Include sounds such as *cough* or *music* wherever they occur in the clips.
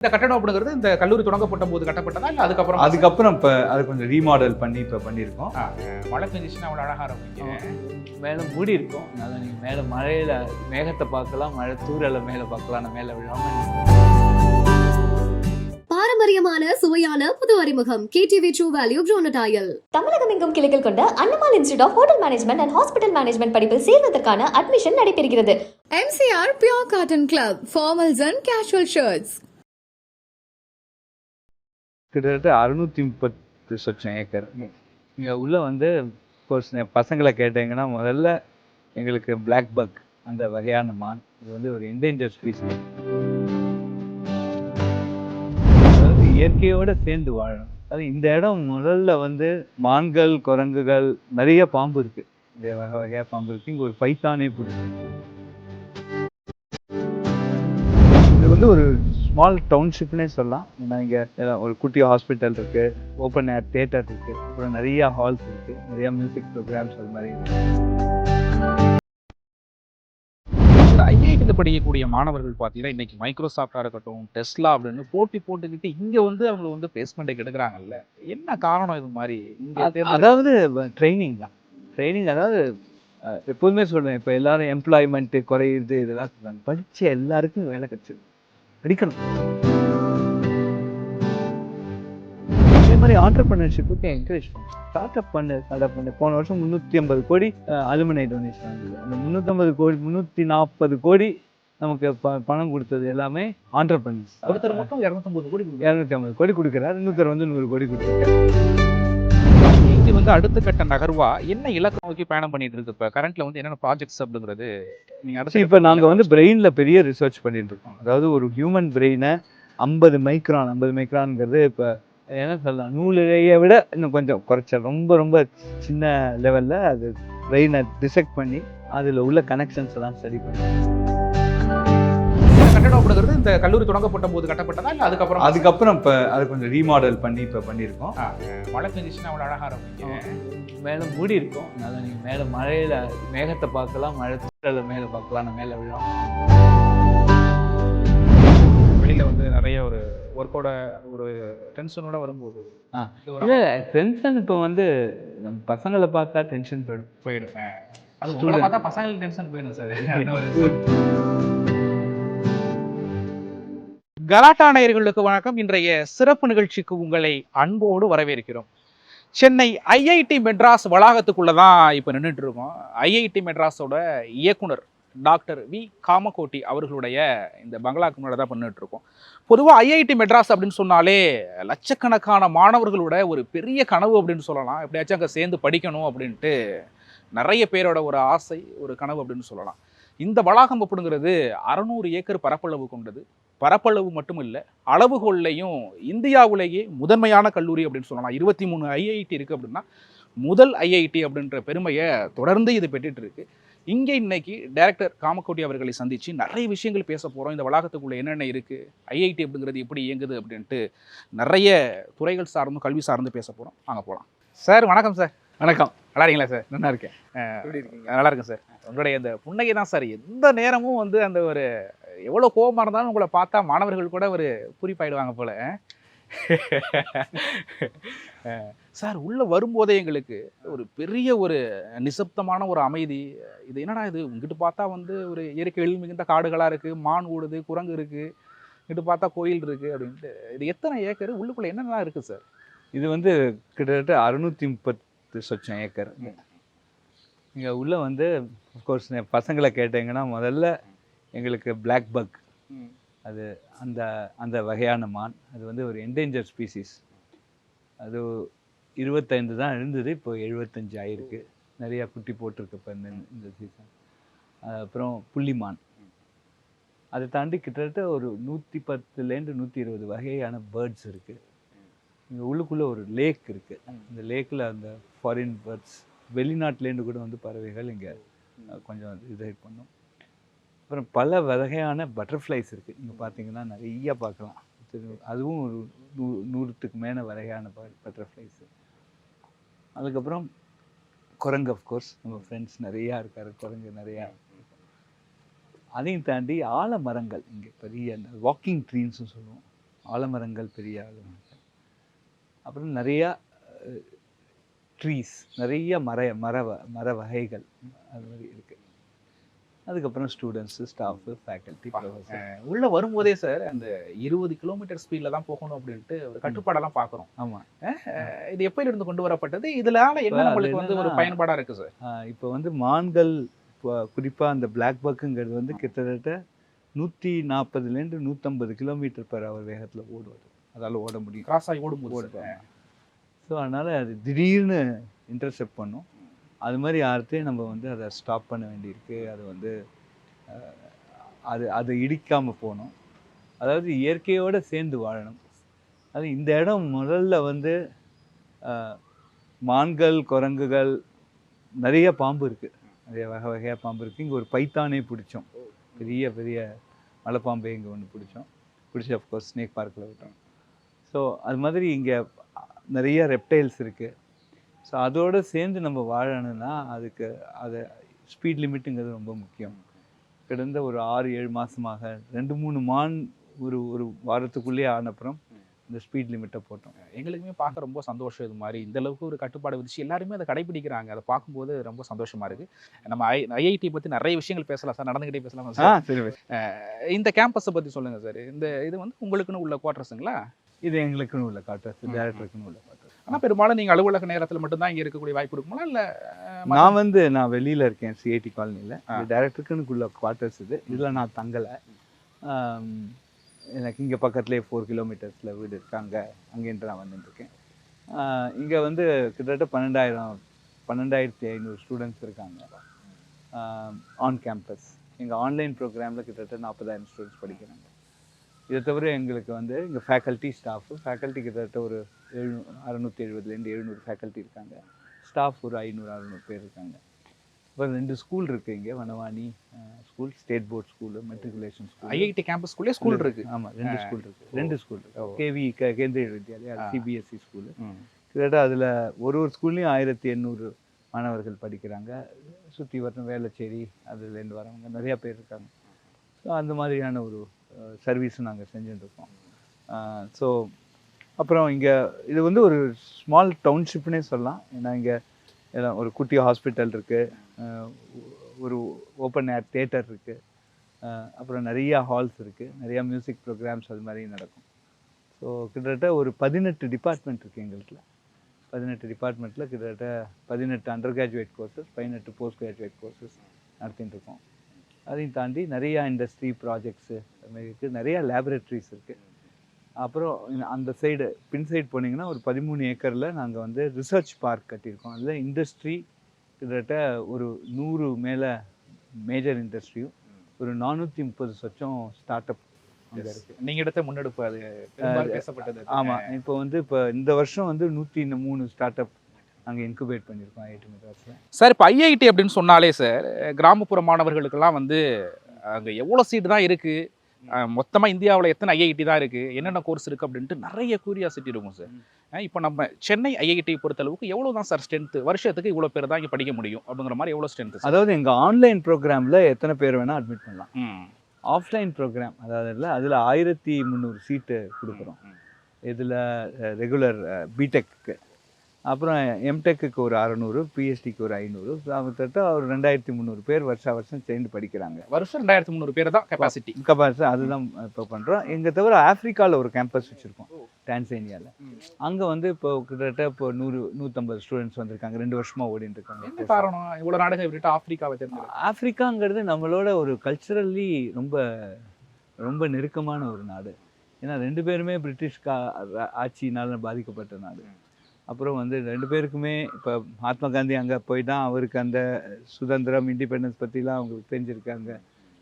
இந்த கட்டடம் அப்படிங்கிறது இந்த கல்லூரி தொடங்கப்பட்ட போது கட்டப்பட்டதா இல்ல அதுக்கப்புறம் அதுக்கப்புறம் இப்போ அது கொஞ்சம் ரீமாடல் பண்ணி இப்போ பண்ணியிருக்கோம். மழை பெஞ்சிச்சுன்னா அவ்வளவு அழகா இருக்கும் மேலே மூடி இருக்கும். அதனால நீங்கள் மேலே மழையில் மேகத்தை பார்க்கலாம் மழை தூரலை மேலே பார்க்கலாம் நான் மேலே விழாமல் பாரம்பரியமான சுவையான புது அறிமுகம். கேடிவி ட்ரூ வேல்யூ ப்ரோனடாயல் தமிழகம் எங்கும் கிளைகள் கொண்ட அண்ணமால் institute of hotel management and hospital management படிப்பில் சேர்வதற்கான அட்மிஷன் நடைபெறுகிறது. MCR Pure Cotton Club, formals and casual shirts. கிட்டத்தட்ட அறுநூத்தி முப்பத்து சொச்சம் ஏக்கர். இங்கே உள்ள வந்து கோர்ஸ் பசங்களை கேட்டீங்கன்னா முதல்ல எங்களுக்கு பிளாக் பக் அந்த வகையான மான். இது வந்து ஒரு என்டேஞ்சர் ஸ்பீசிஸ் அதாவது இயற்கையோட சேர்ந்து வாழணும். அது இந்த இடம் முதல்ல வந்து மான்கள் குரங்குகள் நிறைய பாம்பு இருக்கு. நிறைய வகை வகையாக பாம்பு இருக்கு. இங்கே ஒரு பைத்தானே பிடிக்கும் இது வந்து ஒரு ஸ்மால் டவுன்ஷிப்னே சொல்லலாம். ஏன்னா இங்கே ஒரு குட்டி ஹாஸ்பிட்டல் இருக்கு ஓப்பன் ஏர் தியேட்டர் இருக்கு அப்புறம் நிறைய ஹால்ஸ் இருக்கு நிறைய மியூசிக் ப்ரோக்ராம்ஸ் அது மாதிரி ஐஐடியில் படிக்கக்கூடிய மாணவர்கள் பார்த்தீங்கன்னா இன்னைக்கு மைக்ரோசாஃப்டா இருக்கட்டும் டெஸ்லா அப்படின்னு போட்டி போட்டுக்கிட்டு இங்க வந்து அவங்க வந்து பிளேஸ்மெண்ட் எடுக்கிறாங்கல்ல. என்ன காரணம் இது மாதிரி? இங்க அதாவது ட்ரைனிங் தான். ட்ரைனிங் அதாவது எப்போதுமே சொல்றேன் இப்போ எல்லாரும் எம்ப்ளாய்மெண்ட் குறையுது இதெல்லாம் சொல்றாங்க. படிச்ச எல்லாருக்கும் வேலை கிடைச்சது படிக்கணும் அதே மாதிரி ஆண்டர்பிரினர்ஷிப்புக்கு என்கரேஜ் பண்ணும் ஸ்டார்ட் அப் பண்ணு ஸ்டார்ட் அப் பண்ணு. போன வருஷம் முந்நூற்றி ஐம்பது கோடி அலுமினை டொனேஷன் வந்தது. அந்த முந்நூற்றம்பது கோடி முந்நூற்றி நாற்பது கோடி நமக்கு ப- பணம் கொடுத்தது எல்லாமே ஆண்டர்பிரினர்ஸ் ஒருத்தர் மட்டும் இரநூத்தம்பது கோடி. இரநூத்தி ஐம்பது கோடி கொடுக்குறாரு. இன்னொருத்தர் வந்து நூறு கோடி கொடுக்குறாரு. வந்து அடுத்த கட்ட நகர்வா? என்ன இலக்கு நோக்கி பயணம் பண்ணிட்டு இருக்கு இப்ப கரண்ட்ல வந்து என்னென்ன ப்ராஜெக்ட்ஸ் அப்படிங்கிறது நீங்க அடுத்த இப்போ நாங்கள் வந்து பிரெயினில் பெரிய ரிசர்ச் பண்ணிட்டு இருக்கோம் அதாவது ஒரு ஹியூமன் பிரெயினை ஐம்பது மைக்ரான் ஐம்பது மைக்ரான்ங்கிறது இப்போ என்ன சொல்லலாம் நூலிழையை விட இன்னும் கொஞ்சம் குறைச்ச ரொம்ப ரொம்ப சின்ன லெவலில் அது பிரெயினை டிசெக்ட் பண்ணி அதில் உள்ள கனெக்ஷன்ஸ் எல்லாம் ஸ்டடி பண்ணி. அப்படிங்கிறது இந்த கல்லூரி தொடங்கப்பட்ட போது கட்டப்பட்டதா? இல்ல அதுக்கப்புறம்? அதுக்கப்புறம் இப்போ அது கொஞ்சம் ரீமாடல் பண்ணி இப்போ பண்ணியிருக்கோம். மழை பெஞ்சிச்சுன்னா அவ்வளவு அழகா இருக்கும் மேலே மூடி இருக்கும். அதனால நீங்கள் மேலே மழையில் மேகத்தை பார்க்கலாம் மழை தூரலை மேலே பார்க்கலாம் நான் மேலே விழாமல் வெளியில வந்து நிறைய ஒரு ஒர்க்கோட ஒரு டென்ஷனோட வரும்போது. இல்லை டென்ஷன் இப்போ வந்து நம்ம பசங்களை பார்த்தா டென்ஷன் போயிடும். போயிடும். அது பார்த்தா பசங்களுக்கு டென்ஷன் போயிடும் சார். *laughs* கலாட்டா நேயர்களுக்கு வணக்கம். இன்றைய சிறப்பு நிகழ்ச்சிக்கு உங்களை அன்போடு வரவேற்கிறோம். சென்னை ஐஐடி மெட்ராஸ் வளாகத்துக்குள்ள தான் இப்போ நின்றுட்டு இருக்கோம் ஐஐடி மெட்ராஸோட இயக்குனர் டாக்டர் வி. காமகோட்டி அவர்களுடைய இந்த பங்களாக்கு முன்னாடி தான் பண்ணிட்டு இருக்கோம் பொதுவாக ஐஐடி மெட்ராஸ் அப்படின்னு சொன்னாலே லட்சக்கணக்கான மாணவர்களோட ஒரு பெரிய கனவு அப்படின்னு சொல்லலாம். எப்படியாச்சும் அங்கே சேர்ந்து படிக்கணும் அப்படின்ட்டு நிறைய பேரோட ஒரு ஆசை ஒரு கனவு அப்படின்னு சொல்லலாம். இந்த வளாகம் அப்படிங்கிறது அறநூறு ஏக்கர் பரப்பளவு கொண்டது. பரப்பளவு மட்டும் இல்லை அளவுகோல்லையும் இந்தியாவிலேயே முதன்மையான கல்லூரி அப்படின்னு சொல்லலாம். இருபத்தி மூணு ஐஐடி இருக்குது அப்படின்னா முதல் ஐஐடி அப்படின்ற பெருமையை தொடர்ந்து இது பெற்றுட்டு இருக்கு இங்கே இன்னைக்கு டைரக்டர் காமக்கோட்டி அவர்களை சந்தித்து நிறைய விஷயங்கள் பேச போகிறோம் இந்த வளாகத்துக்குள்ளே என்னென்ன இருக்குது ஐஐடி அப்படிங்கிறது எப்படி இயங்குது அப்படின்ட்டு நிறைய துறைகள் சார்ந்தும் கல்வி சார்ந்து பேச போகிறோம் அங்கே போகலாம் சார் வணக்கம் சார். வணக்கம். நல்லா இருக்கீங்களா சார் நல்லா இருக்கேன். நல்லா இருக்கேன் சார் உங்களுடைய இந்த புன்னகை தான் சார் எந்த நேரமும் வந்து அந்த ஒரு எவ்வளோ கோபமாக இருந்தாலும் உங்களை பார்த்தா மாணவர்கள் கூட ஒரு குறிப்பாயிடுவாங்க போல. சார் உள்ள வரும்போதே எங்களுக்கு ஒரு பெரிய ஒரு நிசப்தமான ஒரு அமைதி. இது என்னடா இது? இங்கிட்டு பார்த்தா வந்து ஒரு இயற்கை எழில் மிகுந்த காடுகளாக இருக்குது மான் ஓடுது குரங்கு இருக்குது இங்கிட்டு பார்த்தா கோயில் இருக்குது அப்படின்ட்டு. இது எத்தனை ஏக்கர்? உள்ளுக்குள்ளே என்னென்னலாம் இருக்குது சார் இது வந்து கிட்டத்தட்ட அறுநூத்தி முப்பத்து சொச்சம் ஏக்கர் இங்கே உள்ளே வந்து கோர்ஸ் பசங்களை கேட்டீங்கன்னா முதல்ல எங்களுக்கு பிளாக் பக் அது அந்த அந்த வகையான மான். அது வந்து ஒரு என்டேஞ்சர் ஸ்பீசிஸ் அது இருபத்தைந்து தான் இருந்தது இப்போ எழுபத்தஞ்சு ஆயிருக்கு. நிறையா குட்டி போட்டிருக்கு இப்போ இந்த இந்த சீசன் அப்புறம் புள்ளிமான் அதை தாண்டி கிட்டத்தட்ட ஒரு நூற்றி பத்துலேருந்து நூற்றி இருபது வகையான பேர்ட்ஸ் இருக்குது இங்கே உள்ளுக்குள்ளே ஒரு லேக் இருக்குது இந்த லேக்கில் அந்த ஃபாரின் பேர்ட்ஸ் வெளிநாட்டிலேருந்து கூட வந்து பறவைகள் இங்கே கொஞ்சம் இது பண்ணும். அப்புறம் பல வகையான பட்டர்ஃப்ளைஸ் இருக்குது இங்கே பார்த்தீங்கன்னா நிறைய பார்க்கலாம் அதுவும் ஒரு நூ நூறுத்துக்கு மேலே வகையான பட்டர்ஃப்ளைஸு அதுக்கப்புறம் குரங்கு கோர்ஸ் நம்ம ஃப்ரெண்ட்ஸ் நிறையா இருக்காரு. குரங்கு நிறையா. அதையும் தாண்டி ஆலமரங்கள் இங்கே பெரிய அந்த வாக்கிங் ட்ரீன்ஸ்னு சொல்லுவோம். ஆலமரங்கள் பெரிய ஆலமரங்கள். அப்புறம் நிறையா ட்ரீஸ் நிறைய மர மர மர வகைகள் அது மாதிரி இருக்குது அதுக்கப்புறம் ஸ்டூடெண்ட்ஸு ஸ்டாஃபு ஃபேக்கல்ட்டி உள்ள வரும்போதே சார் அந்த இருபது கிலோமீட்டர் ஸ்பீட்ல தான் போகணும் அப்படின்ட்டு ஒரு கட்டுப்பாடெல்லாம் பாக்குறோம். ஆமாம் இது எப்பயில இருந்து கொண்டு வரப்பட்டது? இதனால என்ன நம்மளுக்கு வந்து ஒரு என்னன்னா- பயன்பாடா இருக்கு சார் இப்போ வந்து மான்கள் குறிப்பாக அந்த பிளாக் பக்குங்கிறது வந்து கிட்டத்தட்ட நூற்றி நாற்பதுலேருந்து நூற்றம்பது கிலோமீட்டர் பெர் ஹவர் வேகத்தில் ஓடுவது. அதால் ஓட முடியும். கிராஸ் ஆகி ஓடும்போது ஓடுவாங்க ஸோ அதனால் அது திடீர்னு இன்டர்செப்ட் பண்ணும். அது மாதிரி யார்கிட்டையும் நம்ம வந்து அதை ஸ்டாப் பண்ண வேண்டியிருக்கு. அது வந்து அது அதை இடிக்காமல் போகணும். அதாவது இயற்கையோடு சேர்ந்து வாழணும். அது இந்த இடம் முதல்ல வந்து மான்கள் குரங்குகள் நிறைய பாம்பு இருக்குது நிறைய வகை வகையாக பாம்பு இருக்குது இங்கே ஒரு பைத்தானே பிடிச்சோம். பெரிய பெரிய மலைப்பாம்பே இங்கே ஒன்று பிடிச்சோம். பிடிச்சி அஃப்கோர்ஸ் ஸ்னேக் பார்க்கில் விட்டோம். ஸோ அது மாதிரி இங்கே நிறைய ரெப்டைல்ஸ் இருக்குது ஸோ அதோடு சேர்ந்து நம்ம வாழணும்னா அதுக்கு அதை ஸ்பீட் லிமிட்டுங்கிறது ரொம்ப முக்கியம். கிடந்த ஒரு ஆறு ஏழு மாதமாக ரெண்டு மூணு மான் ஒரு ஒரு வாரத்துக்குள்ளேயே ஆனப்புறம் இந்த ஸ்பீட் லிமிட்டை போட்டோம். எங்களுக்குமே பார்க்க ரொம்ப சந்தோஷம் இது மாதிரி. இந்த அளவுக்கு ஒரு கட்டுப்பாடு விதிச்சு எல்லாருமே அதை கடைபிடிக்கிறாங்க. அதை பார்க்கும்போது ரொம்ப சந்தோஷமா இருக்கு. நம்ம ஐ ஐஐடி பத்தி நிறைய விஷயங்கள் பேசலாம் சார். நடந்துகிட்டே பேசலாம் சரி? இந்த கேம்பஸை பத்தி சொல்லுங்க சார். இந்த இது வந்து உங்களுக்குன்னு உள்ள குவார்டர்ஸுங்களா இது எங்களுக்குன்னு உள்ள காட்டுறது டேரக்டருக்குன்னு உள்ள காட்டுறது. ஆனா பெரும்பாலும் நீங்க அலுவலக நேரத்துல மட்டும்தான் இங்க இருக்கக்கூடிய வாய்ப்பு இருக்குங்களா இல்ல நான் வந்து நான் வெளியில் இருக்கேன் சிஐடி காலனியில். டேரக்டருக்குன்னு உள்ள குவார்ட்டர்ஸ் இது இதில் நான் தங்கலை. எனக்கு இங்கே பக்கத்துலேயே ஃபோர் கிலோமீட்டர்ஸில் வீடு இருக்கு. அங்கே அங்கேருந்து நான் வந்துட்டுருக்கேன் இங்கே வந்து கிட்டத்தட்ட பன்னெண்டாயிரம் பன்னெண்டாயிரத்தி ஐநூறு ஸ்டூடெண்ட்ஸ் இருக்காங்க. ஆன் கேம்பஸ் எங்கள் ஆன்லைன் ப்ரோக்ராமில் கிட்டத்தட்ட நாற்பதாயிரம் ஸ்டூடெண்ட்ஸ் படிக்கிறாங்க. இதை தவிர எங்களுக்கு வந்து இங்கே ஃபேக்கல்ட்டி ஸ்டாஃபு ஃபேக்கல்ட்டி கிட்டத்தட்ட ஒரு எழுநூ அறநூற்றி எழுபதுலேருந்து எழுநூறு ஃபேக்கல்ட்டி இருக்காங்க. ஸ்டாஃப் ஒரு ஐநூறு அறநூறு பேர் இருக்காங்க. அப்புறம் ரெண்டு ஸ்கூல் இருக்குது இங்கே Vanavani school state board school matriculation school IIT கேம்பஸ்குள்ளே school இருக்கு. ஆமாம் ரெண்டு. ஸ்கூல் இருக்குது ரெண்டு ஸ்கூல் ஓ. இருக்கு கேவி க கேந்திரிய வித்யாலயா. CBSE school. கிட்டத்தட்ட அதில் ஒரு ஒரு ஸ்கூல்லையும் ஆயிரத்தி எண்ணூறு மாணவர்கள் படிக்கிறாங்க. சுற்றி வரணும் வேளச்சேரி அதுலேருந்து வரவங்க நிறையா பேர் இருக்காங்க. ஸோ அந்த மாதிரியான ஒரு சர்வீஸும் நாங்கள் செஞ்சுட்டுருக்கோம். ஸோ அப்புறம் இங்கே இது வந்து ஒரு ஸ்மால் டவுன்ஷிப்னே சொல்லலாம். ஏன்னா இங்கே எல்லாம் ஒரு குட்டி ஹாஸ்பிட்டல் இருக்குது ஒரு ஓப்பன் ஏர் தேட்டர் இருக்குது அப்புறம் நிறையா ஹால்ஸ் இருக்குது நிறையா மியூசிக் ப்ரோக்ராம்ஸ் அது மாதிரி நடக்கும். ஸோ கிட்டத்தட்ட ஒரு பதினெட்டு டிபார்ட்மெண்ட் இருக்குது எங்கள்கிட்ட. பதினெட்டு டிபார்ட்மெண்ட்டில் கிட்டத்தட்ட பதினெட்டு அண்டர் கிராஜுவேட் கோர்சஸ் பதினெட்டு போஸ்ட் கிராஜுவேட் கோர்சஸ் நடத்திட்டு இருக்கோம் அதையும் தாண்டி நிறையா இண்டஸ்ட்ரி ப்ராஜெக்ட்ஸு இருக்குது நிறையா லேபரேட்டரிஸ் இருக்குது அப்புறம் அந்த சைடு பின் சைடு போனீங்கன்னா ஒரு பதிமூணு ஏக்கரில் நாங்கள் வந்து ரிசர்ச் பார்க் கட்டியிருக்கோம். அதில் இண்டஸ்ட்ரி கிட்டத்தட்ட ஒரு நூறு மேலே மேஜர் இண்டஸ்ட்ரியும் ஒரு நானூற்றி முப்பது சொச்சம் ஸ்டார்ட் அப் அங்கே இருக்குது நீங்க எடுத்த முன்னெடுப்பு அது. பேசப்பட்டது. ஆமாம் இப்போ வந்து இப்போ இந்த வருஷம் வந்து நூற்றி மூணு ஸ்டார்ட் அப் நாங்கள் இன்குபேட் பண்ணியிருக்கோம் ஐஐடி மெட்ராஸில் சார் இப்போ ஐஐடி அப்படின்னு சொன்னாலே சார் கிராமப்புற மாணவர்களுக்கெல்லாம் வந்து அங்கே எவ்வளோ சீட்டு தான் இருக்கு? மொத்தமாக இந்தியாவில் எத்தனை ஐஐடி தான் இருக்கு? என்னென்ன கோர்ஸ் இருக்கு அப்படின்ட்டு நிறைய கூரியாசிட்டி இருக்கும் சார் இப்போ நம்ம சென்னை ஐஐடி பொறுத்தளவுக்கு எவ்வளோ தான் சார் ஸ்ட்ரென்த் வருஷத்துக்கு இவ்வளோ பேர் தான் இங்கே படிக்க முடியும் அப்படிங்கிற மாதிரி எவ்வளோ ஸ்ட்ரென்த் அதாவது எங்கள் ஆன்லைன் ப்ரோக்ராமில் எத்தனை பேர் வேணால் அட்மிட் பண்ணலாம். ஆஃப்லைன் ப்ரோக்ராம் அதாவது இல்லை அதில் ஆயிரத்தி முந்நூறு சீட்டு கொடுக்குறோம். இதில் ரெகுலர் பிடெக்கு அப்புறம் எம்டெக்குக்கு ஒரு அறநூறு பிஹெச்டிக்கு ஒரு ஐநூறு கிட்டத்தட்ட ஒரு ரெண்டாயிரத்தி முந்நூறு பேர் வருஷா வருஷம் சேர்ந்து படிக்கிறாங்க. வருஷம் ரெண்டாயிரத்தி முந்நூறு பேர் தான் கெப்பாசிட்டி கபாஸ் அதுதான் இப்போ பண்ணுறோம் எங்கள் தவிர ஆஃப்ரிக்காவில் ஒரு கேம்பஸ் வச்சுருக்கோம் டான்சேனியாவில் அங்கே வந்து இப்போ கிட்டத்தட்ட இப்போ நூறு நூற்றம்பது ஸ்டூடெண்ட்ஸ் வந்திருக்காங்க ரெண்டு வருஷமாக ஓடிட்டு இருக்காங்க காரணம்? இவ்வளோ நாடுகள் விட்டு ஆப்பிரிக்காவை தேர்ந்தெடுக்க. ஆப்பிரிக்காங்கிறது நம்மளோட ஒரு கல்ச்சுரல்லி ரொம்ப ரொம்ப நெருக்கமான ஒரு நாடு. ஏன்னா ரெண்டு பேருமே பிரிட்டிஷ் கா ஆட்சியினால பாதிக்கப்பட்ட நாடு. அப்புறம் வந்து ரெண்டு பேருக்குமே இப்போ மகாத்மா காந்தி அங்கே போய் தான் அவருக்கு அந்த சுதந்திரம் இண்டிபெண்டன்ஸ் பற்றிலாம் அவங்களுக்கு தெரிஞ்சிருக்காங்க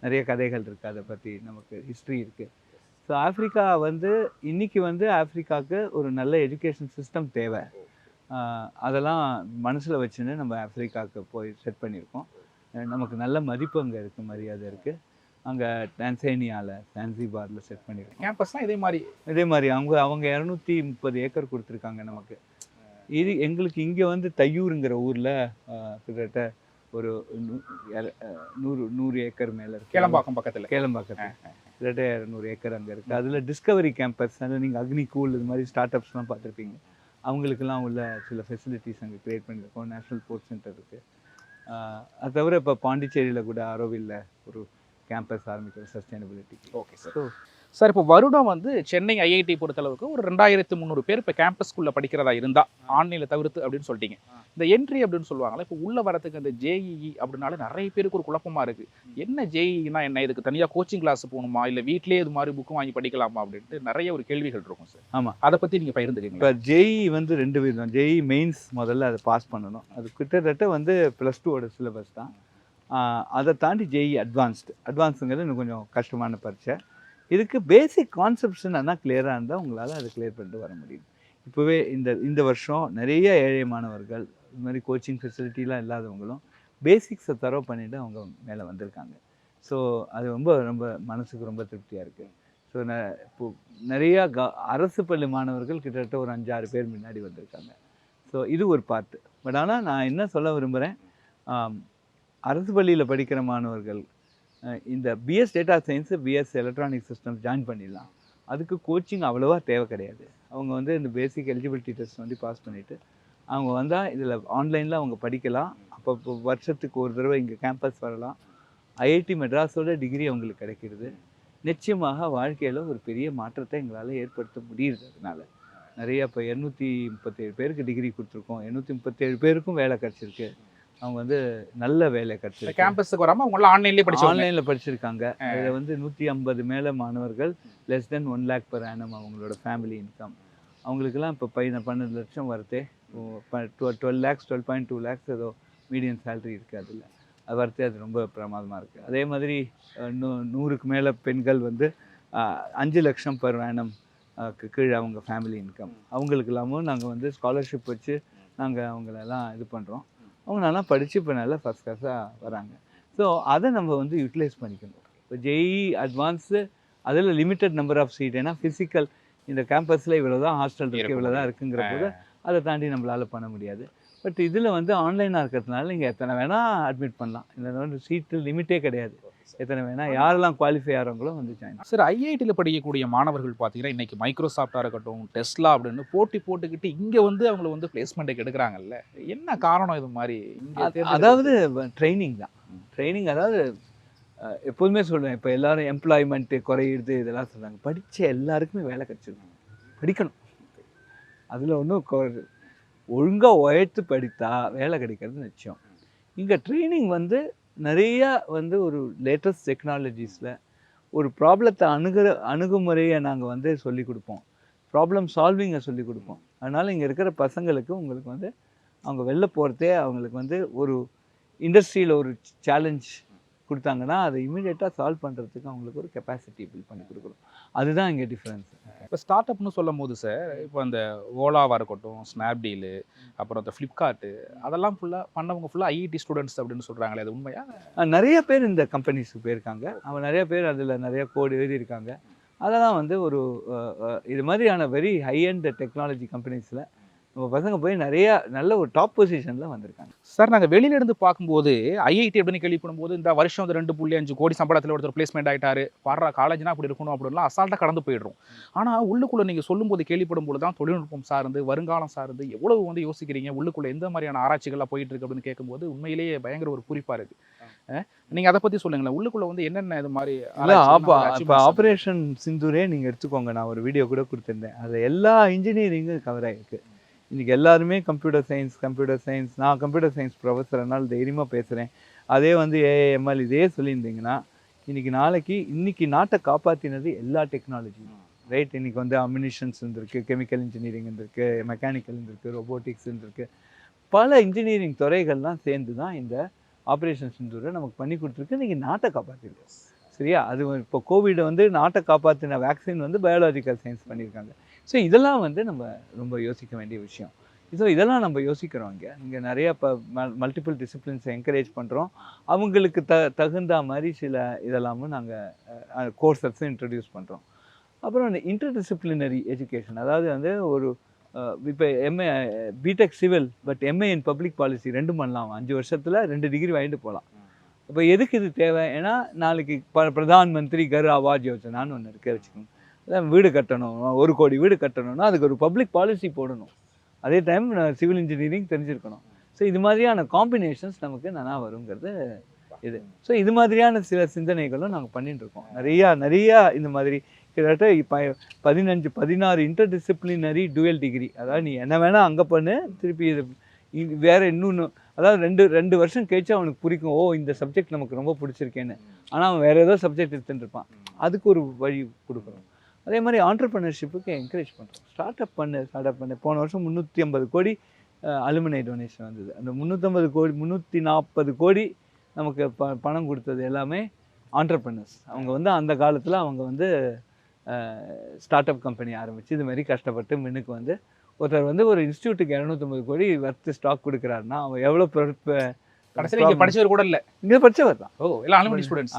நிறைய கதைகள் இருக்குது அதை பற்றி நமக்கு ஹிஸ்ட்ரி இருக்குது ஸோ ஆப்பிரிக்கா வந்து இன்னைக்கு வந்து ஆப்பிரிக்காவுக்கு ஒரு நல்ல எஜுகேஷன் சிஸ்டம் தேவை. அதெல்லாம் மனசில் வச்சுன்னு நம்ம ஆப்பிரிக்காவுக்கு போய் செட் பண்ணியிருக்கோம். நமக்கு நல்ல மதிப்பு அங்கே இருக்குது மரியாதை இருக்குது அங்கே டான்சேனியாவில் சான்சிபாரில் செட் பண்ணியிருக்கோம். கேம்பஸ்லாம் இதே மாதிரி. இதே மாதிரி. அவங்க அவங்க இரநூத்தி முப்பது ஏக்கர் கொடுத்துருக்காங்க நமக்கு. இது எங்களுக்கு இங்கே வந்து தையூருங்கிற ஊரில் கிட்டத்தட்ட ஒரு நூறு நூறு ஏக்கர் மேலே இருக்கு. கேளம்பாக்கம் பக்கத்தில். கேளம்பாக்கத்தில். கிட்டத்தட்ட இரநூறு ஏக்கர் அங்கே இருக்குது அதில் டிஸ்கவரி கேம்பஸ் அதில் நீங்கள் அக்னி கூல் இது மாதிரி ஸ்டார்ட் அப்ஸ்லாம் பார்த்துருப்பீங்க. அவங்களுக்கெல்லாம் உள்ள சில ஃபெசிலிட்டிஸ் அங்கே க்ரியேட் பண்ணியிருக்கோம். நேஷ்னல் ஸ்போர்ட்ஸ் சென்டர் இருக்குது அது தவிர இப்போ பாண்டிச்சேரியில் கூட ஆரோவில்ல ஒரு கேம்பஸ் ஆரம்பிக்கிறோம் சஸ்டைனபிலிட்டி ஓகே சார் சார் இப்போ வருடம் வந்து சென்னை ஐஐடி பொறுத்தளவுக்கு ஒரு ரெண்டாயிரத்து முந்நூறு பேர் இப்போ கேம்பஸ்குள்ளே படிக்கிறதா இருந்தா ஆன்லைனில் தவிர்த்து அப்படின்னு சொல்லிட்டீங்க. இந்த என்ட்ரி அப்படின்னு சொல்லுவாங்கல்ல இப்போ உள்ள வரதுக்கு அந்த ஜேஇஇ அப்படின்னாலே நிறைய பேருக்கு ஒரு குழப்பமா இருக்கு. என்ன ஜேஇனா என்ன? இதுக்கு தனியாக கோச்சிங் கிளாஸ் போகணுமா? இல்லை வீட்டிலேயே இது மாதிரி புக்கு வாங்கி படிக்கலாமா? அப்படின்ட்டு நிறைய ஒரு கேள்விகள் இருக்கும் சார். ஆமா. அதை பற்றி நீங்கள் பகிர்ந்துக்கீங்க இப்போ ஜேஇ வந்து ரெண்டு விதம் ஜேஇ மெயின்ஸ் முதல்ல அதை பாஸ் பண்ணணும். அது கிட்டத்தட்ட வந்து ப்ளஸ் டூவோட சிலபஸ் தான். அதை தாண்டி ஜேஇ அட்வான்ஸ்டு அட்வான்ஸுங்கிறது இன்னும் கொஞ்சம் கஷ்டமான பரீட்சை. இதுக்கு பேசிக் கான்செப்ட்ஸ் நல்லா கிளியராக இருந்தால் உங்களால் அதை கிளியர் பண்ணிட்டு வர முடியும். இப்போவே இந்த இந்த வருஷம் நிறைய ஏழை மாணவர்கள் இது மாதிரி கோச்சிங் ஃபெசிலிட்டிலாம் இல்லாதவங்களும் பேசிக்ஸை தரவு பண்ணிவிட்டு அவங்க மேலே வந்திருக்காங்க. ஸோ அது ரொம்ப ரொம்ப மனசுக்கு ரொம்ப திருப்தியாக இருக்குது ஸோ ந இப்போ நிறையா க அரசு பள்ளி மாணவர்கள் கிட்டத்தட்ட ஒரு அஞ்சாறு பேர் முன்னாடி வந்திருக்காங்க. ஸோ இது ஒரு பார்ட்டு பட் ஆனால் நான் என்ன சொல்ல விரும்புகிறேன் அரசு பள்ளியில் படிக்கிற மாணவர்கள் இந்த BS data science BS electronic systems join பண்ணிடலாம். அதுக்கு கோச்சிங் அவ்வளோவா தேவை கிடையாது. அவங்க வந்து இந்த பேசிக் எலிஜிபிலிட்டி டெஸ்ட் வந்து பாஸ் பண்ணிவிட்டு அவங்க வந்தால் இதில் ஆன்லைனில் அவங்க படிக்கலாம். அப்போ வருஷத்துக்கு ஒரு தடவை இங்கே கேம்பஸ் வரலாம். ஐஐடி மெட்ராஸோட டிகிரி அவங்களுக்கு கிடைக்கிறது. நிச்சயமாக வாழ்க்கையில் ஒரு பெரிய மாற்றத்தை எங்களால் ஏற்படுத்த முடியுது அதனால். நிறைய இப்போ இரநூத்தி முப்பத்தேழு பேருக்கு டிகிரி கொடுத்துருக்கோம். எண்ணூற்றி முப்பத்தேழு பேருக்கும் வேலை கிடச்சிருக்கு. அவங்க வந்து நல்ல வேலை கிடச்சிருக்கு கேம்பஸுக்கு வராமல் அவங்களாம் ஆன்லைன்லேயே படிச்சு ஆன்லைனில் படிச்சிருக்காங்க. இதில் வந்து நூற்றி ஐம்பது மேலே மாணவர்கள் less than one lakh per annum அவங்களோட ஃபேமிலி இன்கம் அவங்களுக்கெல்லாம் இப்போ பையன் பன்னெண்டு லட்சம் வருது. Twelve lakhs twelve point two lakhs ஏதோ மீடியம் சேலரி இருக்குது அதில். அது வரத்தே அது ரொம்ப பிரமாதமாக இருக்குது அதே மாதிரி நூ நூறுக்கு மேலே பெண்கள் வந்து அஞ்சு லட்சம் per annum அஹ், க்கு கீழே அவங்க ஃபேமிலி இன்கம் அவங்களுக்கு எல்லாமும் நாங்கள் வந்து ஸ்காலர்ஷிப் வச்சு நாங்கள் அவங்களெல்லாம் இது பண்ணுறோம் அவங்க நல்லா படித்து இப்போ நல்லா ஃபஸ்ட் கிளாஸாக வராங்க. ஸோ அதை நம்ம வந்து யூட்டிலைஸ் பண்ணிக்கணும். இப்போ ஜேஇ அட்வான்ஸு அதில் லிமிட்டட் நம்பர் ஆஃப் சீட் ஏன்னா ஃபிசிக்கல் இந்த கேம்பஸில் இவ்வளோ தான் ஹாஸ்டல் இருக்குது இவ்வளோ தான் இருக்குங்கிற போது அதை தாண்டி நம்மளால் பண்ண முடியாது. பட் இதில் வந்து ஆன்லைனாக இருக்கிறதுனால நீங்கள் எத்தனை வேணால் அட்மிட் பண்ணலாம். இந்த வந்து சீட்டு லிமிட்டே கிடையாது. எத்தனை வேணால் யாரெல்லாம் குவாலிஃபை ஆகிறவங்களோ வந்து ஜாயின் சார் ஐஐடியில் படிக்கக்கூடிய மாணவர்கள் பார்த்தீங்கன்னா இன்னைக்கு மைக்ரோசாஃப்டாக இருக்கட்டும் டெஸ்லா அப்படின்னு போட்டி போட்டுக்கிட்டு இங்கே வந்து அவங்கள வந்து பிளேஸ்மெண்ட்டுக்கு எடுக்கிறாங்கல்ல. என்ன காரணம் இது மாதிரி? அதாவது ட்ரைனிங் தான். ட்ரைனிங் அதாவது எப்போதுமே சொல்லுவேன் இப்போ எல்லாரும் எம்ப்ளாய்மெண்ட்டு குறையிடுது இதெல்லாம் சொல்கிறாங்க படித்த எல்லாருக்குமே வேலை கிடச்சிடும் படிக்கணும். அதில் ஒன்றும் ஒழுங்காக உழைத்து படித்தா வேலை கிடைக்கிறது நிச்சயம். இங்கே ட்ரைனிங் வந்து நிறையா வந்து ஒரு லேட்டஸ்ட் டெக்னாலஜிஸில் ஒரு ப்ராப்ளத்தை அணுகிற அணுகுமுறையை நாங்கள் வந்து சொல்லிக் கொடுப்போம். ப்ராப்ளம் சால்விங்கை சொல்லிக் கொடுப்போம். அதனால் இங்கே இருக்கிற பசங்களுக்கு உங்களுக்கு வந்து அவங்க வெளில போகிறதே அவங்களுக்கு வந்து ஒரு இண்டஸ்ட்ரியில் ஒரு சேலஞ்ச் கொடுத்தாங்கன்னா அதை இமீடியட்டாக சால்வ் பண்ணுறதுக்கு அவங்களுக்கு ஒரு கெப்பாசிட்டி பில்ட் பண்ணி கொடுக்குறோம் அதுதான் இங்கே டிஃப்ரென்ஸ் இப்போ ஸ்டார்ட் அப்னு சொல்லும் போது சார் இப்போ அந்த ஓலாவாக இருக்கட்டும் ஸ்னாப்டீலு அப்புறம் இந்த ஃப்ளிப்கார்ட்டு அதெல்லாம் ஃபுல்லாக பண்ணவங்க ஃபுல்லாக ஐஐடி ஸ்டூடெண்ட்ஸ் அப்படின்னு சொல்கிறாங்களே அது உண்மையா? நிறைய பேர் இந்த கம்பெனிஸுக்கு போயிருக்காங்க. அவங்க நிறைய பேர் அதில் நிறைய கோடு எழுதி இருக்காங்க அதெல்லாம் வந்து ஒரு இது மாதிரியான வெரி ஹை அண்ட் டெக்னாலஜி கம்பெனிஸில் நம்ம பசங்க போய் நிறைய நல்ல ஒரு டாப் பொசிஷனில் வந்திருக்காங்க. சார் நாங்கள் வெளியில இருந்து பார்க்கும்போது ஐஐடி அப்படின்னு கேள்விப்படும்போது இந்த வருஷம் வந்து ரெண்டு புள்ளி அஞ்சு கோடி சம்பளத்தில் ஒருத்தர் பிளேஸ்மெண்ட் ஆயிட்டாரு. பாடுற காலேஜ்னா அப்படி இருக்கணும் அப்படின்லாம் அசால்ட்டாக கடந்து போயிடுறோம். ஆனால் உள்ளுக்குள்ளே நீங்கள் சொல்லும்போது கேள்விப்படும் போது தான் தொழில்நுட்பம் சார்ந்து வருங்காலம் சார்ந்து எவ்வளவு வந்து யோசிக்கிறீங்க? உள்ளுக்குள்ளே எந்த மாதிரியான ஆராய்ச்சிகள்லாம் போயிட்டு இருக்கு அப்படின்னு கேட்கும்போது உண்மையிலேயே பயங்கர ஒரு குறிப்பாக இருக்கு. நீங்கள் அதை பற்றி சொல்லுங்களேன். உள்ளுக்குள்ளே வந்து என்னென்ன இது மாதிரி இப்போ ஆப்ரேஷன் சிந்தூரே நீங்கள் எடுத்துக்கோங்க. நான் ஒரு வீடியோ கூட கொடுத்துருந்தேன். அதில் எல்லா இன்ஜினியரிங்கும் கவர் ஆகிருக்கு இன்றைக்கி எல்லாருமே கம்ப்யூட்டர் சயின்ஸ் கம்ப்யூட்டர் சயின்ஸ் நான் கம்ப்யூட்டர் சயின்ஸ் ப்ரொஃபஸர்னால் தைரியமாக பேசுகிறேன் அதே வந்து ஏஏஎம்எல் இதே சொல்லியிருந்தீங்கன்னா இன்றைக்கி நாளைக்கு இன்றைக்கி நாட்டை காப்பாற்றினது எல்லா டெக்னாலஜியும் ரைட் இன்றைக்கி வந்து அம்யூனிஷன்ஸ் இருந்திருக்கு கெமிக்கல் இன்ஜினியரிங் இருந்திருக்கு மெக்கானிக்கல் இருந்திருக்கு ரொபோட்டிக்ஸ் இருந்திருக்கு. பல இன்ஜினியரிங் துறைகள்லாம் சேர்ந்து தான் இந்த ஆப்ரேஷன் சிந்தூரை நமக்கு பண்ணி கொடுத்துருக்கு. இன்றைக்கி நாட்டை காப்பாற்றிடுவோம் சரியா? அது இப்போ கோவிட் வந்து நாட்டை காப்பாற்றின வேக்சின் வந்து பயாலஜிக்கல் சயின்ஸ் பண்ணியிருக்காங்க. ஸோ இதெல்லாம் வந்து நம்ம ரொம்ப யோசிக்க வேண்டிய விஷயம். ஸோ இதெல்லாம் நம்ம யோசிக்கிறோம் இங்கே. இங்கே நிறைய இப்போ மல்டிபிள் டிசிப்ளின்ஸை என்கரேஜ் பண்ணுறோம் அவங்களுக்கு த தகுந்த மாதிரி சில இதெல்லாமும் நாங்கள் கோர்சஸும் இன்ட்ரடியூஸ் பண்ணுறோம் அப்புறம் இந்த இன்டர் டிசிப்ளினரி எஜுகேஷன் அதாவது வந்து ஒரு இப்போ MA B Tech civil but MA in public policy ரெண்டும் பண்ணலாம். அஞ்சு வருஷத்தில் ரெண்டு டிகிரி வாங்கிட்டு போகலாம் இப்போ எதுக்கு இது தேவை? ஏன்னா நாளைக்கு ப பிரதான் மந்திரி கர் ஆவாஸ் யோஜனான்னு ஒன்று இருக்க. வச்சுக்கோங்க. இல்லை வீடு கட்டணும். ஒரு கோடி வீடு கட்டணும்னா அதுக்கு ஒரு பப்ளிக் பாலிசி போடணும். அதே டைம் சிவில் இன்ஜினியரிங் தெரிஞ்சிருக்கணும். ஸோ இது மாதிரியான காம்பினேஷன்ஸ் நமக்கு நல்லா வருங்கிறது இது. ஸோ இது மாதிரியான சில சிந்தனைகளும் நாங்கள் பண்ணிட்டு இருக்கோம். நிறையா நிறையா இந்த மாதிரி கிட்டத்தட்ட இப்போ பதினஞ்சு பதினாறு இன்டர் டிசிப்ளினரி டுவெல் டிகிரி அதாவது நீ என்ன வேணால் அங்கே பண்ணு திருப்பி இது வேறு இன்னொன்று அதாவது ரெண்டு ரெண்டு வருஷம் கழிச்சு அவனுக்கு பிடிக்கும் ஓ இந்த சப்ஜெக்ட் நமக்கு ரொம்ப பிடிச்சிருக்கேன்னு. ஆனால் அவன் வேறு ஏதோ சப்ஜெக்ட் எடுத்துட்டு இருப்பான். அதுக்கு ஒரு வழி கொடுக்குறோம். அதே மாதிரி ஆண்டர்பிரினர்ஷிப்புக்கு என்கரேஜ் பண்ணுறோம் ஸ்டார்ட் அப் பண்ணு ஸ்டார்ட் அப் பண்ணு. போன வருஷம் முந்நூற்றி ஐம்பது கோடி அலுமினை டொனேஷன் வந்தது. அந்த முந்நூற்றம்பது கோடி முந்நூற்றி நாற்பது கோடி நமக்கு ப பணம் கொடுத்தது எல்லாமே ஆண்டர்பிரினர்ஸ் அவங்க வந்து அந்த காலத்தில் அவங்க வந்து ஸ்டார்ட் அப் கம்பெனி ஆரம்பித்து இது மாதிரி கஷ்டப்பட்டு மின்னுக்கு வந்து ஒருத்தர் வந்து ஒரு இன்ஸ்டியூட்டுக்கு இரநூத்தம்பது கோடி வர்த்து ஸ்டாக் கொடுக்குறாருன்னா அவன் எவ்வளோ கடைசியில் இங்கே படிச்சவர் கூட இல்லை. இங்கே படிச்சவர் தான். ஓ எல்லாம் அலுமினி ஸ்டூடெண்ட்ஸ்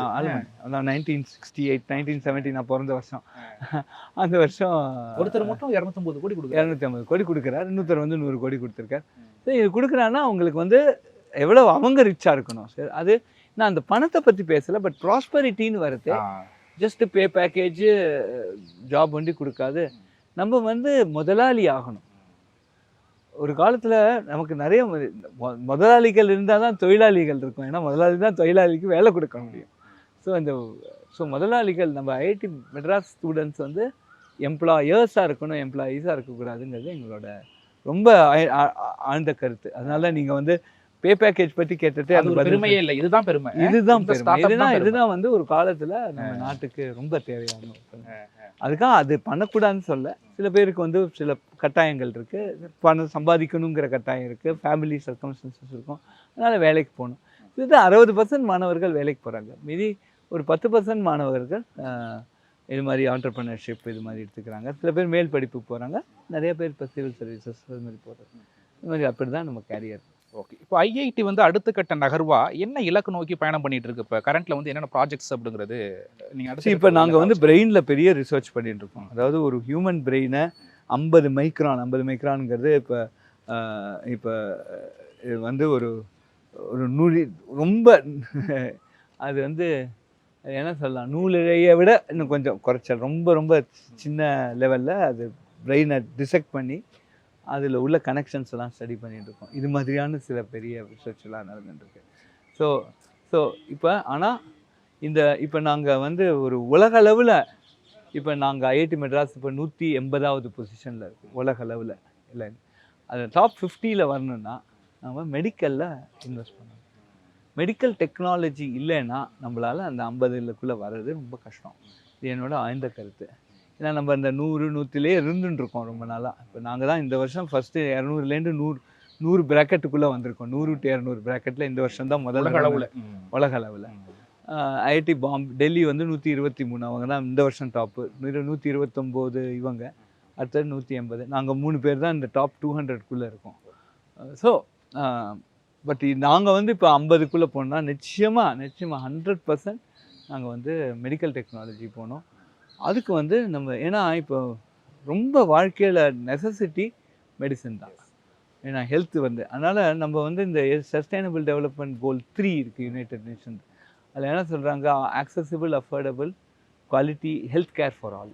அதான் nineteen sixty eight nineteen seventy நான் பிறந்த வருஷம். *laughs* அந்த வருஷம் ஒருத்தர் மட்டும் இரநூத்தொம்பது கோடி கொடுக்குறாரு. இரநூத்தி ஐம்பது கோடி கொடுக்குறாரு. இன்னொருத்தர் வந்து நூறு கோடி கொடுத்துருக்காரு. சரி இது கொடுக்குறாருன்னா அவங்களுக்கு வந்து எவ்வளோ அவங்க ரிச்சாக இருக்கணும். சரி அது நான் அந்த பணத்தை பற்றி பேசலை பட் ப்ராஸ்பரிட்டின்னு வருது. ஜஸ்ட் பே பேக்கேஜ் ஜாப் வண்டி கொடுக்காது. நம்ம வந்து முதலாளி ஆகணும். ஒரு காலத்தில் நமக்கு நிறைய முதலாளிகள் இருந்தால் தான் தொழிலாளிகள் இருக்கும். ஏன்னா முதலாளி தான் தொழிலாளிக்கு வேலை கொடுக்க முடியும். ஸோ இந்த ஸோ முதலாளிகள் நம்ம ஐஐடி மெட்ராஸ் ஸ்டூடெண்ட்ஸ் வந்து எம்ப்ளாயர்ஸாக இருக்கணும் எம்ப்ளாயீஸாக இருக்கக்கூடாதுங்கிறது எங்களோட ரொம்ப ஆழ்- ஆழ்- ஆழ்ந்த கருத்து. அதனால நீங்கள் வந்து பே பேக்கேஜ் பற்றி கேட்டுட்டு அது பெருமையே இல்லை. இதுதான் பெருமை. இதுதான் பெருமை. இதுதான். இதுதான் வந்து ஒரு காலத்துல நம்ம நாட்டுக்கு ரொம்ப தேவையான. அதுக்காக அது பண்ணக்கூடாதுன்னு சொல்ல. சில பேருக்கு வந்து சில கட்டாயங்கள் இருக்குது பணம் சம்பாதிக்கணுங்கிற கட்டாயம் இருக்குது ஃபேமிலி சர்க்கம்ஸ்டன்சஸ் இருக்கும். அதனால் வேலைக்கு போகணும். இது அறுபது பர்சன்ட் மாணவர்கள் வேலைக்கு போகிறாங்க மீதி ஒரு பத்து பர்சன்ட் மாணவர்கள் இது மாதிரி ஆண்டர்பிரினர்ஷிப் இது மாதிரி எடுத்துக்கிறாங்க. சில பேர் மேல் படிப்புக்கு போகிறாங்க நிறைய பேர் இப்போ சிவில் சர்வீசஸ் இது மாதிரி போகிறாங்க இது மாதிரி அப்படி தான் நம்ம கேரியர் ஓகே இப்போ ஐஐடி வந்து அடுத்த கட்ட நகர்வா என்ன இலக்கு நோக்கி பயணம் பண்ணிட்டு இருக்கு இப்போ கரண்ட்ல வந்து என்னென்ன ப்ராஜெக்ட்ஸ் அப்படிங்கிறது நீங்க அடுத்த இப்போ நாங்கள் வந்து பிரெயினில் பெரிய ரிசர்ச் பண்ணிட்டு இருக்கோம். அதாவது ஒரு ஹியூமன் பிரெயினை ஐம்பது மைக்ரான் ஐம்பது மைக்ரான்ங்கிறது இப்போ இப்போ இது வந்து ஒரு ஒரு நூறி ரொம்ப அது வந்து என்ன சொல்லலாம் நூலிழையை விட இன்னும் கொஞ்சம் குறைச்சல். ரொம்ப ரொம்ப சின்ன லெவலில் அது பிரெயினை டிசெக்ட் பண்ணி அதில் உள்ள கனெக்ஷன்ஸ் எல்லாம் ஸ்டடி பண்ணிகிட்டு இருக்கோம் இது மாதிரியான சில பெரிய ரிசர்ச்லாம் நடந்துட்டுருக்கு. ஸோ ஸோ இப்போ ஆனால் இந்த இப்போ நாங்கள் வந்து ஒரு உலக அளவில் இப்போ நாங்கள் ஐஐடி மெட்ராஸ் இப்போ நூற்றி எண்பதாவது பொசிஷனில் இருக்குது உலக அளவில். இல்லை அது டாப் ஃபிஃப்டியில் வரணும்னா நம்ம மெடிக்கலில் இன்வெஸ்ட் பண்ணணும். மெடிக்கல் டெக்னாலஜி இல்லைன்னா நம்மளால் அந்த ஐம்பதுக்குள்ளே வர்றது ரொம்ப கஷ்டம். இது என்னோட ஆழ்ந்த கருத்து. ஏன்னா நம்ம இந்த நூறு நூற்றிலே இருந்துட்டு இருக்கோம் ரொம்ப நாளாக இப்போ நாங்கள் தான் இந்த வருஷம் ஃபஸ்ட்டு இரநூறுலேருந்து நூறு நூறு ப்ராக்கெட்டுக்குள்ளே வந்திருக்கோம். நூறு டு இரநூறு ப்ராக்கெட்டில் இந்த வருஷம் தான் முதல். அளவுல. உலக அளவில். ஐஐடி பாம் டெல்லி வந்து நூற்றி இருபத்தி மூணு. அவங்க தான் இந்த வருஷம் டாப்பு நூற்றி இருபத்தொம்போது இவங்க அடுத்தது நூற்றி எண்பது. நாங்கள் மூணு பேர் தான் இந்த டாப் டூ ஹண்ட்ரட்குள்ளே இருக்கோம். ஸோ பட் நாங்கள் வந்து இப்போ ஐம்பதுக்குள்ளே போனோம்னா நிச்சயமாக நிச்சயமாக ஹண்ட்ரட் பர்சன்ட் நாங்கள் வந்து மெடிக்கல் டெக்னாலஜி போனோம். அதுக்கு வந்து நம்ம ஏன்னா இப்போ ரொம்ப வாழ்க்கையில் நெசசிட்டி மெடிசன் தான். ஏன்னா ஹெல்த் வந்து அதனால் நம்ம வந்து இந்த சஸ்டைனபிள் டெவலப்மெண்ட் கோல் த்ரீ இருக்குது யுனைடெட் நேஷன்ஸ் அதில் என்ன சொல்கிறாங்க accessible affordable quality health care for all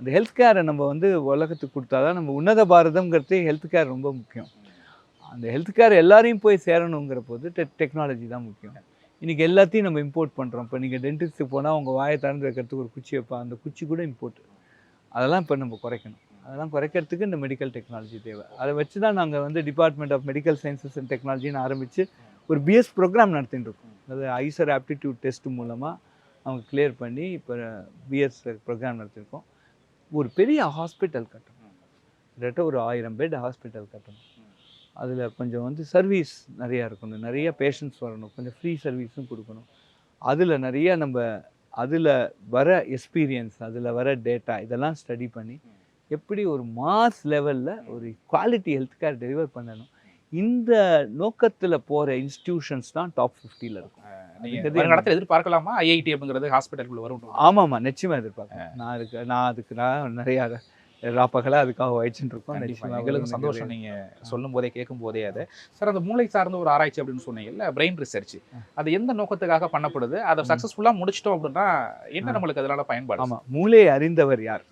அந்த ஹெல்த் கேரை நம்ம வந்து உலகத்துக்கு கொடுத்தா தான் நம்ம உன்னத பாரதம்ங்கிறதே ஹெல்த் கேர் ரொம்ப முக்கியம். அந்த ஹெல்த் கேர் எல்லாரையும் போய் சேரணுங்கிற போது டெ டெக்னாலஜி தான் முக்கியம். இன்றைக்கி எல்லாத்தையும் நம்ம இம்போர்ட் பண்ணுறோம் இப்போ நீங்கள் டென்டிஸ்ட்டுக்கு போனால் உங்கள் வாயை திறந்து வைக்கிறதுக்கு ஒரு குச்சி வைப்பா அந்த குச்சி கூட இம்போர்ட் அதெல்லாம் இப்போ நம்ம குறைக்கணும். அதெல்லாம் குறைக்கிறதுக்கு இந்த மெடிக்கல் டெக்னாலஜி தேவை. அதை வச்சு தான் நாங்கள் வந்து department of medical sciences and டெக்னாலஜின்னு ஆரம்பித்து ஒரு பிஎஸ் ப்ரோக்ராம் நடத்திட்டு இருக்கோம். அது ஐசர் ஆப்டிடியூட் டெஸ்ட் மூலமாக அவங்க கிளியர் பண்ணி இப்போ பிஎஸ் ப்ரோக்ராம் நடத்திருக்கோம். ஒரு பெரிய ஹாஸ்பிட்டல் கட்டணும். கிட்டத்தட்ட ஒரு ஆயிரம் பெட் ஹாஸ்பிட்டல் கட்டணும். அதில் கொஞ்சம் வந்து சர்வீஸ் நிறையா இருக்கணும். நிறைய பேஷண்ட்ஸ் வரணும். கொஞ்சம் ஃப்ரீ சர்வீஸும் கொடுக்கணும். அதில் நிறைய நம்ம அதில் வர எக்ஸ்பீரியன்ஸ் அதில் வர டேட்டா இதெல்லாம் ஸ்டடி பண்ணி எப்படி ஒரு மாஸ் லெவலில் ஒரு குவாலிட்டி ஹெல்த் கேர் டெலிவர் பண்ணணும். இந்த நோக்கத்தில் போகிற இன்ஸ்டிடியூஷன்ஸ் தான் டாப் ஃபிஃப்டியில் இருக்கும். வருங்காலத்துல எதிர்பார்க்கலாமா? ஐஐடி அப்படிங்கிறது ஹாஸ்பிட்டலுக்குள்ள வரும் ஆமாம்மா நிச்சயமாக எதிர்பார்க்குறேன் நான் அதுக்கு நான் அதுக்கு நான் நிறையா ராப்பகலாக அதுக்காக வயிச்சுட்டு இருக்கோம். எங்களுக்கு சந்தோஷம் நீங்க சொல்லும் போதே கேட்கும் போதே அது. சார் அந்த மூளை சார்ந்த ஒரு ஆராய்ச்சி அப்படின்னு சொன்னீங்கல்ல பிரெயின் ரிசர்ச் அது எந்த நோக்கத்துக்காக பண்ணப்படுது? அதை சக்சஸ்ஃபுல்லா முடிச்சிட்டோம் அப்படின்னா என்ன நம்மளுக்கு அதனால பயன்பாடு? ஆமாம் மூளையை அறிந்தவர் யார்?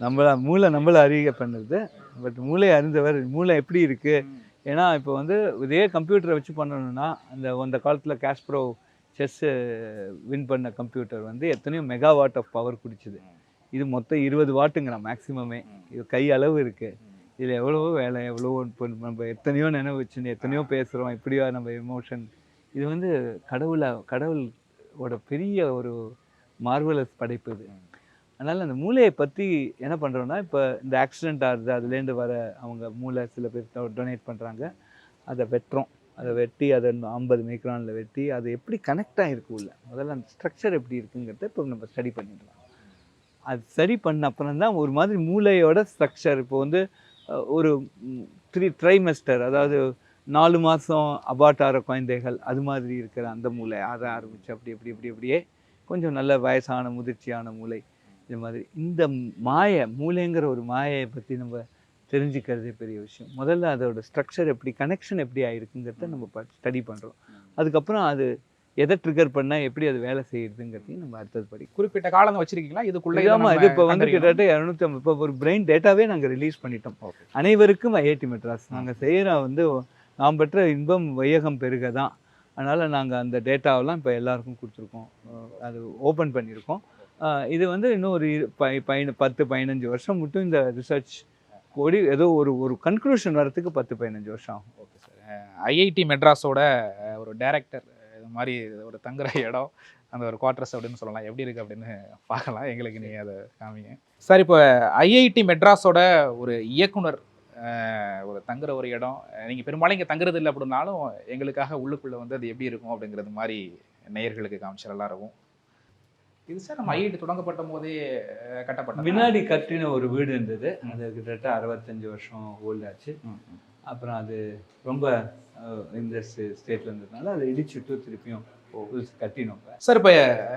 நம்மள மூளை நம்மளை அறிய பண்ணுறது பட் மூளை அறிந்தவர் மூளை எப்படி இருக்குது ஏன்னா இப்போ வந்து இதே கம்ப்யூட்டரை வச்சு பண்ணணும்னா அந்த அந்த காலத்தில் கேஸ்ப்ரோ செஸ்ஸு வின் பண்ண கம்ப்யூட்டர் வந்து எத்தனையோ மெகாவாட் ஆஃப் பவர் குடிச்சுது. இது மொத்தம் இருபது வாட்டுங்கிறான் மேக்ஸிமமே இது கை அளவு இருக்குது இதில் எவ்வளவோ வேலை எவ்வளவோ இப்போ நம்ம எத்தனையோ நினைவு வச்சுன்னு எத்தனையோ பேசுகிறோம் இப்படியா நம்ம எமோஷன் இது வந்து கடவுளை கடவுளோட பெரிய ஒரு மார்வலஸ் படைப்பு இது. அதனால் அந்த மூளையை பற்றி என்ன பண்ணுறோன்னா இப்போ இந்த ஆக்சிடென்ட் ஆகுது அதுலேருந்து வர அவங்க மூளை சில பேர் டொனேட் பண்ணுறாங்க அதை வெட்டுறோம். அதை வெட்டி அதை ஐம்பது மைக்ரானில் வெட்டி அது எப்படி கனெக்ட் ஆகிருக்கு உள்ள? முதல்ல அந்த ஸ்ட்ரக்சர் எப்படி இருக்குங்கிறத இப்போ நம்ம ஸ்டடி பண்ணிடலாம். அது சரி பண்ண அப்புறம் தான் ஒரு மாதிரி மூளையோட ஸ்ட்ரக்சர் இப்போ வந்து ஒரு த்ரீ ட்ரைமெஸ்டர் அதாவது நாலு மாதம் அபாட்டார குழந்தைகள் அது மாதிரி இருக்கிற அந்த மூளை அதை ஆரம்பித்து அப்படி அப்படி அப்படி அப்படியே கொஞ்சம் நல்ல வயசான முதிர்ச்சியான மூளை இது மாதிரி. இந்த மாயை மூளைங்கிற ஒரு மாயையை பற்றி நம்ம தெரிஞ்சுக்கிறதே பெரிய விஷயம். முதல்ல அதோட ஸ்ட்ரக்சர் எப்படி கனெக்ஷன் எப்படி ஆயிருக்குங்கிறத நம்ம ஸ்டடி பண்ணுறோம் அதுக்கப்புறம் அது எதை ட்ரிகர் பண்ணால் எப்படி அது வேலை செய்யுதுங்கிறதையும் நம்ம அடுத்தது படி குறிப்பிட்ட காலம் வச்சிருக்கீங்களா? இதுக்குள்ள இதை ஆமாம் இது இப்போ வந்து. கிட்டத்தட்ட இரநூத்தி ஐம்பது இப்போ ஒரு பிரெயின் டேட்டாவே நாங்கள் ரிலீஸ் பண்ணிட்டோம். அனைவருக்கும் ஐஐடி மெட்ராஸ் நாங்கள் செய்கிற வந்து நாம் பெற்ற இன்பம் வையகம் பெருக தான் அதனால் நாங்கள் அந்த டேட்டாவெல்லாம் இப்போ எல்லாருக்கும் கொடுத்துருக்கோம். அது ஓப்பன் பண்ணியிருக்கோம். இது வந்து இன்னும் ஒரு பயண பத்து பதினஞ்சு வருஷம் மட்டும் இந்த ரிசர்ச் கூடி ஏதோ ஒரு ஒரு கன்க்ளூஷன் வரத்துக்கு பத்து பதினஞ்சு வருஷம் ஆகும். ஓகே சார் ஐஐடி மெட்ராஸோட ஒரு டைரக்டர் மாதிரி ஒரு தங்குற *laughs* இடம் அந்த ஒரு குவார்ட்டர்ஸ் அப்படின்னு சொல்லலாம். எப்படி இருக்கு அப்படின்னு பார்க்கலாம். எங்களுக்கு நீங்கள் அதை காமிங்க. சார் இப்போ ஐஐடி மெட்ராஸோட ஒரு இயக்குனர் ஒரு தங்குற ஒரு இடம் நீங்கள் பெரும்பாலும் இங்கே தங்குறது இல்லை அப்படின்னாலும் எங்களுக்காக உள்ளுக்குள்ளே வந்து அது எப்படி இருக்கும் அப்படிங்கிறது மாதிரி நேயர்களுக்கு காமிச்சு நல்லா இருக்கும். இது சார் நம்ம ஐஐடி தொடங்கப்பட்ட போதே அஹ், கட்டப்பட்டது? முன்னாடி கட்டின ஒரு வீடு இருந்தது. அது கிட்டத்தட்ட அறுபத்தஞ்சு வருஷம் ஓல்ட் ஆச்சு ம், ம். அப்புறம் அது ரொம்ப இந்த ஸ்டேட்ல இருந்ததுனால அதை இடிச்சுட்டு திருப்பியும் கட்டினோம். சார் இப்போ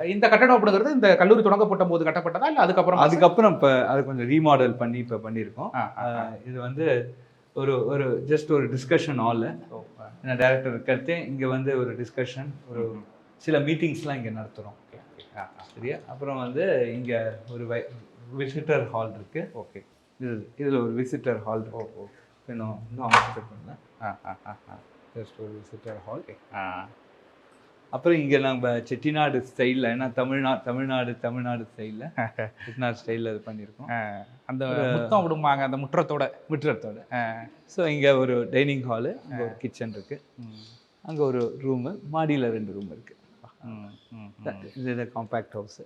இந்த கட்டடம் அப்படிங்கிறது இந்த கல்லூரி தொடங்கப்பட்ட போது கட்டப்பட்டதா இல்லை அதுக்கப்புறம்? அதுக்கப்புறம் இப்போ அது கொஞ்சம் ரீமாடல் பண்ணி இப்போ பண்ணியிருக்கோம். இது வந்து ஒரு ஒரு ஜஸ்ட் ஒரு டிஸ்கஷன் ஹால் ஓ, ஆ. ஏன்னா டேரக்டர் இருக்கிறதே இங்கே வந்து ஒரு டிஸ்கஷன் ஒரு சில மீட்டிங்ஸ்லாம் இங்கே நடத்துகிறோம். சரியா? அப்புறம் வந்து இங்கே ஒரு விசிட்டர் ஹால் இருக்கு. ஓகே. இது இதில் ஒரு விசிட்டர் ஹால் இருக்கு. ஓ. இன்னும் இன்னும் அமைச்சு பண்ணல ஆ ஆ ஆ ஆ ஜஸ்ட் ஒரு விசிட்டர் ஹால் ஆ அப்புறம் இங்கே நம்ம செட்டிநாடு ஸ்டைலில் ஏன்னா தமிழ்நாடு தமிழ்நாடு தமிழ்நாடு ஸ்டைலில் செட்டிநாடு ஸ்டைலில் இது பண்ணியிருக்கோம் அந்த முத்தம் விடுமாங்க அந்த முற்றத்தோட முற்றத்தோட. ஸோ இங்கே ஒரு டைனிங் ஹாலு அங்கே ஒரு கிச்சன் இருக்குது அங்கே ஒரு ரூமு மாடியில் ரெண்டு ரூம் இருக்குது ம். இது காம்பேக்ட் ஹவுஸு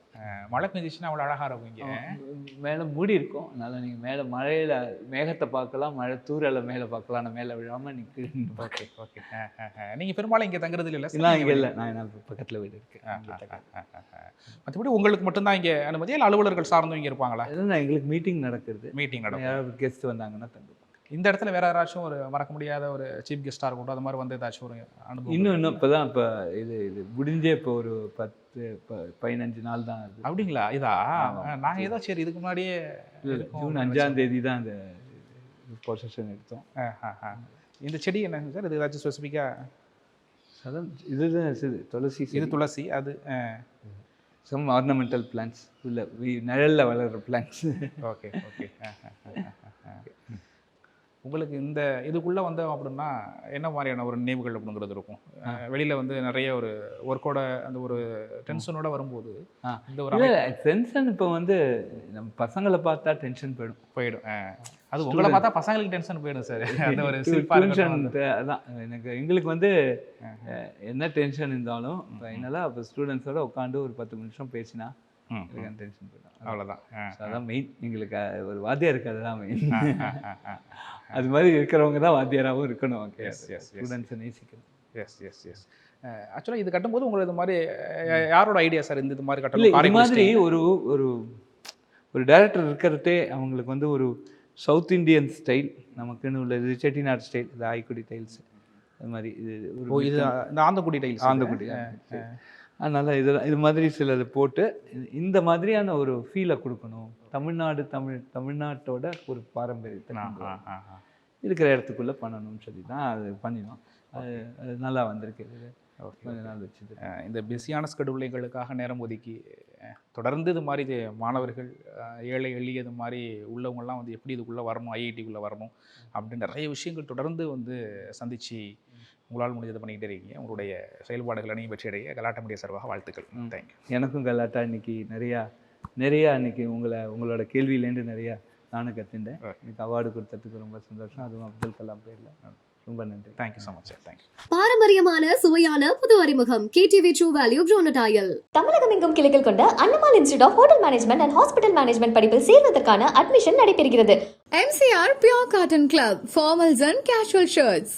மழை பெஞ்சிச்சுன்னா அவ்வளோ அழகா இருக்கும் இங்க. மேலே மூடி இருக்கும். அதனால நீங்கள் மேலே மழையில் மேகத்தை பார்க்கலாம் மழை தூரலை மேலே பார்க்கலாம் நான் மேலே விழாமல் நிற்க ஓகே ஓகே. ஆ, ஆ, ஆ. நீங்க பெரும்பாலும் இங்க தங்குறது இல்லை? இல்லை இங்கே இல்லை. நான் நான் பக்கத்தில் வீடு இருக்குது மற்றபடி உங்களுக்கு மட்டும்தான் இங்க அனுமதி இல்லை அலுவலர்கள் சார்ந்தும் இங்க இருப்பாங்களா? அதுதான் எங்களுக்கு மீட்டிங் நடக்கிறது. மீட்டிங் நடக்கும். யாராவது கெஸ்ட் வந்தாங்கன்னா தங்குவோம். இந்த இடத்துல வேற யாராச்சும் ஒரு மறக்க முடியாத ஒரு சீஃப் கெஸ்டா இருக்கட்டும் அது மாதிரி வந்து ஏதாச்சும் ஒரு அனுபவம் இன்னும் இன்னும் இப்போ தான் இப்போ இது இது முடிஞ்சே இப்போ ஒரு பத்து பதினஞ்சு நாள் தான் அது. அப்படிங்களா? இதா? ஆமா. நாங்க ஏதோ சரி இதுக்கு முன்னாடியே இல்ல, ஜூன் அஞ்சாம் தேதி தான் அந்த பொசஷன் எடுத்தோம். இந்த செடி என்னங்க சார்? இது ஏதாச்சும் ஸ்பெசிஃபிக்கா அதான் இதுதான் இது துளசி இது துளசி அது சம் ஆர்னமெண்டல் பிளான்ஸ் வி- நிழல்ல வளர்ற பிளான்ஸ் ஓகே ஓகே. உங்களுக்கு இந்த இதுக்குள்ள வந்தோம் அப்படின்னா என்ன மாதிரியான ஒரு நினைவுகள் அப்படிங்கிறது இருக்கும்? வெளியில வந்து நிறைய ஒரு ஒர்க்கோட அந்த ஒரு டென்ஷனோட வரும்போது. இந்த ஒரு டென்ஷன் இப்போ வந்து நம்ம பசங்களை பார்த்தா டென்ஷன் போயிடும். போயிடும். அது உங்களை பார்த்தா பசங்களுக்கு டென்ஷன் போயிடும் சார் *laughs* அந்த ஒரு டென்ஷன். அதான். எனக்கு எங்களுக்கு வந்து என்ன டென்ஷன் இருந்தாலும் ஃபைனலாக அப்போ ஸ்டூடெண்ட்ஸோட உட்காந்து ஒரு பத்து நிமிஷம் பேசினா டென்ஷன் போயிடும். So அதான் மெயின் எங்களுக்கு ஒரு வாத்தியாருக்கு அதுதான் மெயின். அது மாதிரி இருக்கிறவங்க தான் வாத்தியாராகவும் இருக்கணும். ஸ்டூடெண்ட்ஸை நேசிக்கணும் எஸ் எஸ் எஸ் ஆக்சுவலாக இது கட்டும்போது உங்களுக்கு இது மாதிரி யாரோட ஐடியா சார் இந்த இது மாதிரி கட்டணும்? இது மாதிரி. ஒரு ஒரு ஒரு டைரக்டர் இருக்கிறதே அவங்களுக்கு வந்து ஒரு சவுத் இந்தியன் ஸ்டைல் நமக்குன்னு உள்ள இது செட்டிநாடு ஸ்டைல் இது ஆய்க்குடி டைல்ஸ் அது மாதிரி இது ஒரு இது இந்த ஆந்தக்குடி டைல்ஸ் ஆந்தக்குடி அதனால் இதெல்லாம் இது மாதிரி சிலது போட்டு இந்த- மாதிரியான ஒரு ஃபீலை கொடுக்கணும். தமிழ்நாடு தமிழ் தமிழ்நாட்டோட ஒரு பாரம்பரியத்தை. இருக்கிற இடத்துக்குள்ளே பண்ணணும்னு சொல்லி தான் அது பண்ணினோம். அது அது நல்லா வந்திருக்கு இது. கொஞ்ச நாள் வச்சுது இந்த பிஸியான ஸ்கெடியூல் எங்களுக்காக நேரம் ஒதுக்கி தொடர்ந்து இது மாதிரி இது மாணவர்கள் ஏழை எளிய இது மாதிரி உள்ளவங்கெல்லாம் வந்து எப்படி இதுக்குள்ளே வரணும் ஐஐடிக்குள்ளே வரணும் அப்படின்னு நிறைய விஷயங்கள் தொடர்ந்து வந்து சந்திச்சு உங்களால் முடிஞ்சதை பண்ணிக்கிட்டே இருக்கீங்க. உங்களுடைய செயல்பாடுகள் அணியும் வெற்றி அடைய கலாட்ட மீடியா சார்பாக வாழ்த்துக்கள். தேங்க்யூ எனக்கும் கலாட்டா இன்னைக்கு நிறையா நிறையா இன்னைக்கு உங்களை உங்களோட கேள்வியிலேருந்து நிறையா நானும் கற்றுண்டேன் எனக்கு அவார்டு கொடுத்ததுக்கு ரொம்ப சந்தோஷம். அதுவும் அப்துல் கலாம் பேரில். ரொம்ப நன்றி. Thank you so much sir thank you பாரம்பரியமான சுவையான புது அறிமுகம் கேடிவி ட்ரூ வேல்யூ ப்ரோனடாயல் தமிழகம் எங்கும் கிளைகள் கொண்ட அண்ணமால் institute of hotel management and hospital management படிப்பில் சேர்வதற்கான அட்மிஷன் நடைபெறுகிறது. MCR Pure Cotton Club, formals and casual shirts.